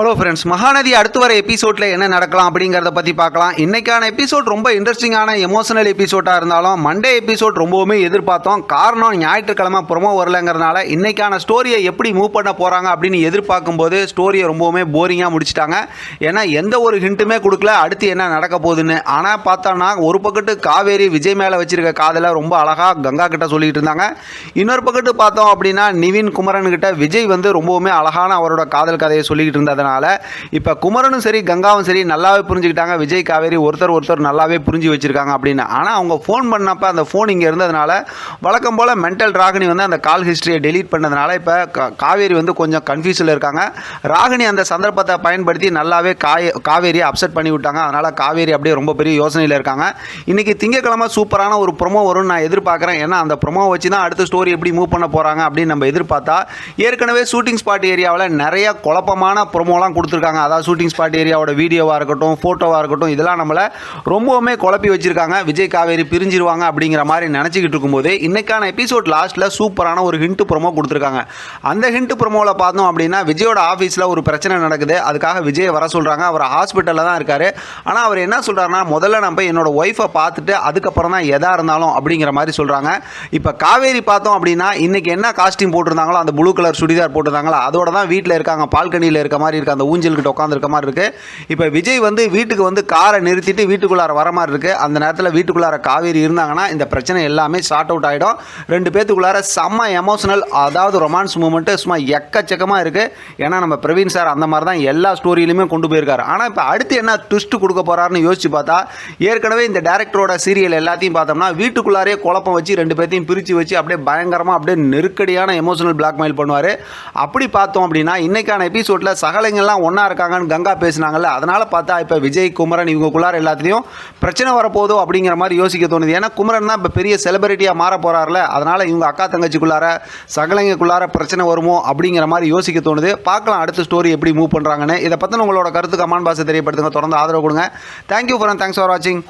Hello friends Mahanadi அடுத்து வர எபிசோடில் என்ன நடக்கலாம் அப்படிங்கிறத பற்றி பார்க்கலாம். இன்றைக்கான எபிசோட் ரொம்ப இன்ட்ரெஸ்டிங்கான எமோஷனல் எபிசோடாக இருந்தாலும் மண்டே எபிசோட் ரொம்பவுமே எதிர்பார்த்தோம். காரணம் ஞாயிற்றுக்கிழமை ப்ரொமோ வரலங்கிறதுனால இன்றைக்கான ஸ்டோரியை எப்படி மூவ் பண்ண போகிறாங்க அப்படின்னு எதிர்பார்க்கும்போது ஸ்டோரியை ரொம்பவுமே போரிங்காக முடிச்சிட்டாங்க. ஏன்னா எந்த ஒரு ஹிண்ட்டுமே கொடுக்கல. அடுத்து என்ன நடக்க போகுதுன்னு. ஆனால் பார்த்தோன்னா ஒரு பக்கத்து காவேரி விஜய் மேலே வச்சிருக்க காதலை ரொம்ப அழகாக கங்கா கிட்ட சொல்லிட்டு இருந்தாங்க. இன்னொரு பக்கத்து பார்த்தோம் அப்படின்னா நிவின் குமரன் கிட்ட விஜய் வந்து ரொம்பவுமே அழகான அவரோட காதல் கதையை சொல்லிக்கிட்டு இருந்ததுனால இப்போ குமரனும் சரி கங்காவும் சரி நல்லாவே புரிஞ்சுக்கிட்டாங்க. விஜய் காவேரி ஒருத்தர் ஒருத்தர் நல்லாவே புரிஞ்சு வச்சுருக்காங்க அப்படின்னு. ஆனால் அவங்க ஃபோன் பண்ணப்ப அந்த ஃபோன் இங்கே இருந்ததுனால வழக்கம் போல் மென்டல் ராகினி வந்து அந்த கால் ஹிஸ்ட்ரியை டெலீட் பண்ணதுனால இப்போ காவேரி வந்து கொஞ்சம் கன்ஃபியூஸில் இருக்காங்க. ராகினி அந்த சந்தர்ப்பத்தை பயன்படுத்தி நல்லாவே காய காவேரியை அப்செட் பண்ணி விட்டாங்க. அதனால் காவேரி அப்படியே ரொம்ப பெரிய யோசனையில் இருக்காங்க. இன்றைக்கி திங்கக்கிழமை சூப்பரான ஒரு ப்ரொமோ வரும்னு நான் எதிர்பார்க்குறேன். ஏன்னா அந்த ப்ரொமோ வச்சு தான் அடுத்த ஸ்டோரி எப்படி மூவ் பண்ண போகிறாங்க அப்படின்னு நம்ம எதிர்பார்த்தா ஏற்கனவே ஷூட்டிங் ஸ்பாட் ஏரியாவில் நிறைய குழப்பமான ப்ரொமோலாம் கொடுத்துருக்காங்க. அதாவது ஷூட்டிங் ஸ்பாட் ஏரியாவோட வீடியோவாக இருக்கட்டும் ஃபோட்டோவாக இருக்கட்டும் இதெல்லாம் நம்மளை ரொம்பவுமே குழப்பி வச்சுருக்காங்க. விஜய் காவேரி பிரிஞ்சிருவாங்க அப்படிங்கிற மாதிரி நினச்சிக்கிட்டு இருக்கும்போது இன்றைக்கான எபிசோட் லாஸ்ட்டில் சூப்பரான ஒரு ஹிண்ட் ப்ரொமோ கொடுத்துருக்காங்க. அந்த ஹிண்ட் ப்ரொமோவில் பார்த்தோம் அப்படின்னா விஜயோட ஆஃபீஸில் ஒரு பிரச்சனை நடக்குது. அதுக்காக விஜய் வர சொல்கிறாங்க அவர் ஹாஸ்பிட்டலில் தான் இருக்கார். ஆனால் அவர் என்ன சொல்கிறாருன்னா முதல்ல நம்ம என்னோடய என்னோட ஒய்ஃபை பார்த்துட்டு அதுக்கப்புறம் தான் எதாக இருந்தாலும் அப்படிங்கிற மாதிரி சொல்கிறாங்க இப்போ காவேரி பார்த்தோம் அப்படின்னா இன்றைக்கி என்ன காஸ்டியூம் போட்டிருந்தாங்களோ அந்த ப்ளூ கலர் சுடிதார் போட்டிருந்தாங்களோ அதோட தான் வீட்டில் இருக்காங்க. பால்கனியில் இருக்க மாதிரி இருக்கு அந்த ஊஞ்சல்கிட்ட உட்காந்துருக்க மாதிரி இருக்கு. இப்போ விஜய் வந்து வீட்டுக்கு வந்து காரை நிறுத்திட்டு வீட்டுக்குள்ளார வர மாதிரி இருக்கு. அந்த நேரத்தில் வீட்டுக்குள்ளார காவேரி இருந்தாங்கன்னா இந்த பிரச்சனை எல்லாமே ஷார்ட் அவுட் ஆகிடும் ரெண்டு பேத்துக்குள்ளார செம்ம எமோஷனல் அதாவது ரொமான்ஸ் மூமெண்ட்டு சும்மா எக்கச்சக்கமாக இருக்கு. ஏன்னா நம்ம பிரவீன் சார் அந்த மாதிரி தான் எல்லா ஸ்டோரியிலுமே கொண்டு போயிருக்காரு. ஆனால் இப்போ அடுத்து என்ன ட்விஸ்ட் கொடுக்க போறாருன்னு யோசிச்சு பார்த்தா ஏற்கனவே இந்த டேரக்டரோட சீரியல் எல்லாத்தையும் பார்த்தோம்னா வீட்டுக்குள்ளாரே குழப்பம் வச்சு ரெண்டு பேர்த்தையும் பிரித்து வச்சு அப்படியே பயங்கரமாக அப்படியே நெருக்கடியான எமோஷனல் பிளாக்மெயில் பண்ணுவார். அப்படி பார்த்தோம் அப்படின்னா இன்னைக்கான எபிசோடில் பசங்கள்லாம் ஒன்றா இருக்காங்கன்னு கங்கா பேசினாங்கல்ல அதனால் பார்த்தா இப்போ விஜய் குமரன் இவங்கக்குள்ளார எல்லாத்துலேயும் பிரச்சனை வரப்போதோ அப்படிங்கிற மாதிரி யோசிக்க தோணுது. ஏன்னா குமரன் தான் இப்போ பெரிய செலிபிரிட்டியாக மாற போகிறார்ல அதனால் இவங்க அக்கா தங்கச்சிக்குள்ளார சகலைங்கக்குள்ளார பிரச்சனை வருமோ அப்படிங்கிற மாதிரி யோசிக்க தோணுது. பார்க்கலாம் அடுத்த ஸ்டோரி எப்படி மூவ் பண்ணுறாங்கன்னு இதை பற்றின உங்களோட கருத்து கமான் பாசை தெரியப்படுத்துங்க. தொடர்ந்து ஆதரவு கொடுங்க. தேங்க்யூ ஃபார் தேங்க்ஸ் ஃபார் வாட்சிங்